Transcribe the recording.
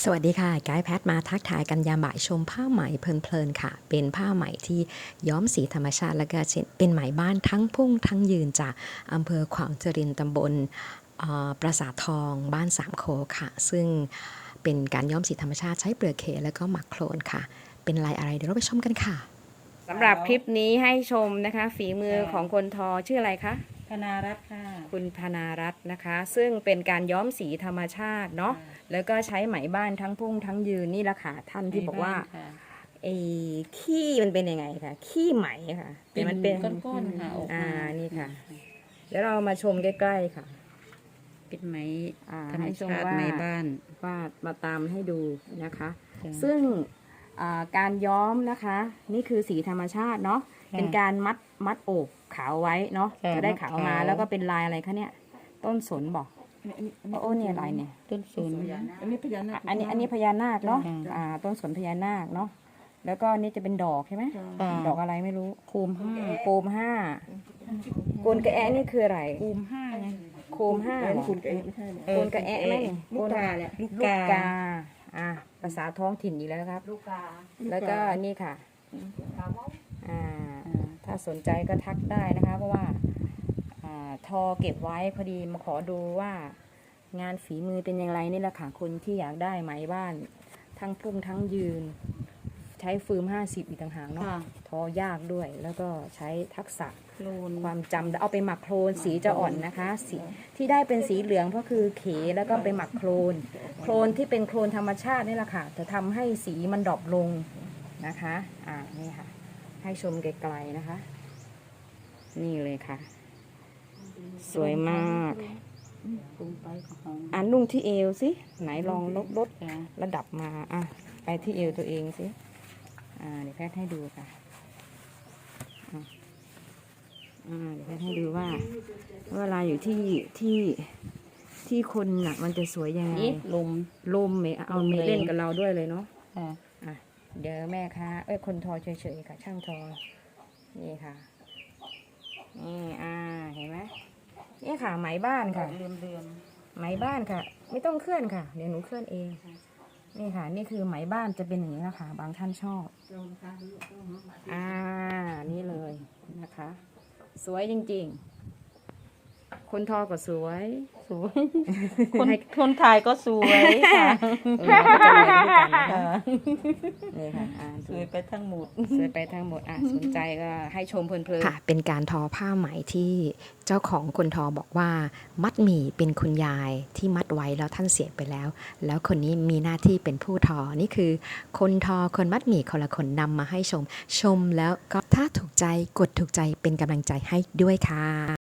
สวัสดีค่ะไกด์แพทมาทักทายกันยามบ่ายชมผ้าไหมเพลินๆค่ะ เป็นผ้าไหมที่ย้อมสีธรรมชาติและก็เช่นเป็นไหมบ้านทั้งพุ่งทั้งยืนจากอำเภอขวางจรินตำบลปราสาททองบ้านสามโคค่ะ ซึ่งเป็นการย้อมสีธรรมชาติใช้เปลือกเคแล้วก็หมักโคลนค่ะ เป็นลายอะไรเดี๋ยวเราไปชมกันค่ะสำหรับคลิปนี้ให้ชมนะคะ ฝีมือของคนทอชื่ออะไรคะ ธนารัตน์ค่ะ คุณธนารัตน์นะคะ ซึ่งเป็นการย้อมสีธรรมชาติเนาะแล้วก็ใช้ไหมบ้านทั้งพุ่งทั้งยืนนี่แหละค่ะท่านที่บอกว่าค่ะไอ้ขี้มันเป็นยังไงคะขี้ไหมค่ะแต่มันเป็นก้อนๆค่ะออกอ่ามานี่ค่ะ เดี๋ยวเรามาชมใกล้ๆค่ะ เป็นไหมอ่าธรรมให้ชมชาติว่า ไหมบ้านวาดมาตามให้ดูนะคะจ้ะซึ่ง อ่าการย้อมนะคะ นี่คือสีธรรมชาติเนาะค่ะเป็นการมัดมัดโอบขาวไว้เนาะค่ะจะได้มัดขาวขาวมาแล้วก็เป็นลายอะไรคะเนี่ย ต้นสนบอกโอ้เนี่ยลายเนี่ยต้นสน อันนี้พญานาค อันนี้อันนี้พญานาคเนาะค่ะอ่าต้นสนพญานาคเนาะแล้วก็นี่จะเป็นดอกใช่ไหมค่ะ ดอกอะไรไม่รู้โคมห้าโคมห้าโกนกระแอะนี่คืออะไรโคมห้าไง โคมห้าอันเหรนี้อคุณเองไม่ใช่เนี่ยโกนกระแอะไหมลูกกาเนี่ยลูกลูกกา กาอะภาษาท้องถิ่นอีกแล้วครับ ลูกกาแล้วก็นี่ค่ะอ่าถ้าสนใจก็ทักได้นะคะ เพราะว่าอ่าทอเก็บไว้พอดีมาขอดูว่างานฝีมือเป็นอย่างไรนี่แหละค่ะคนที่อยากได้ไหมบ้าน ทั้งพุ่งทั้งยืน ใช้ฟืมห้าสิบอีกต่างหากเนาะค่ะ ทอยากด้วย แล้วก็ใช้ทักษะโคลน ความจำเอาไปหมักโคลนสีจะอ่อนนะคะสีที่ได้เป็นสีเหลืองก็คือเขแล้วก็ไปหมักโคลนโคลนที่เป็นโคลนธรรมชาตินี่แหละค่ะจะทำให้สีมันดรอปลงนะคะอ่านี่ค่ะ ให้ชมไกลๆนะคะ นี่เลยค่ะ สวยมากลงไปของห้องอ่านุ่งที่เอวสิไหนลองลดลดค่ะระดับมา อะ ไปที่เอวตัวเองสิ อ่าเดี๋ยวแพทย์ให้ดูค่ะอะอ่าเดี๋ยวแพทย์ให้ดูว่าเวลาอยู่ที่ที่ที่คนน่ะมันจะสวยยังไงนี่ลมลมเมเอาลมมีแรงเล่นกับเราด้วยเลยเนาะค่ะอะเดี๋ยวแม่คะเอ้ยคนทอเฉยๆค่ะ ช่างทอนี่ค่ะนี่อ่าเห็นไหมนี่ค่ะไหมบ้านค่ะเรือนเรือนไหมบ้านค่ะ ไม่ต้องเคลื่อนค่ะ เดี๋ยวหนูเคลื่อนเอง นี่ค่ะ นี่คือไหมบ้านจะเป็นอย่างนี้นะคะ บางท่านชอบ อ่า นี่เลยนะคะ สวยจริง ๆ คนทอก็สวย สวยคนคนถ่ายก็สวยค่ะเออมันก็จะรวยด้วยกันนะค่ะนี่ค่ะอ่าสวยไปทั้งหมด สวยไปทั้งหมดอะสนใจก็ให้ชมเพลินๆ ค่ะ เป็นการทอผ้าไหมที่เจ้าของคนทอบอกว่า มัดหมี่เป็นคุณยายที่มัดไว้แล้วท่านเสียไปแล้ว แล้วคนนี้มีหน้าที่เป็นผู้ทอ นี่คือ คนทอคนมัดหมี่คนละคนนำมาให้ชม ชมแล้วก็ถ้าถูกใจกดถูกใจเป็นกำลังใจให้ด้วยค่ะ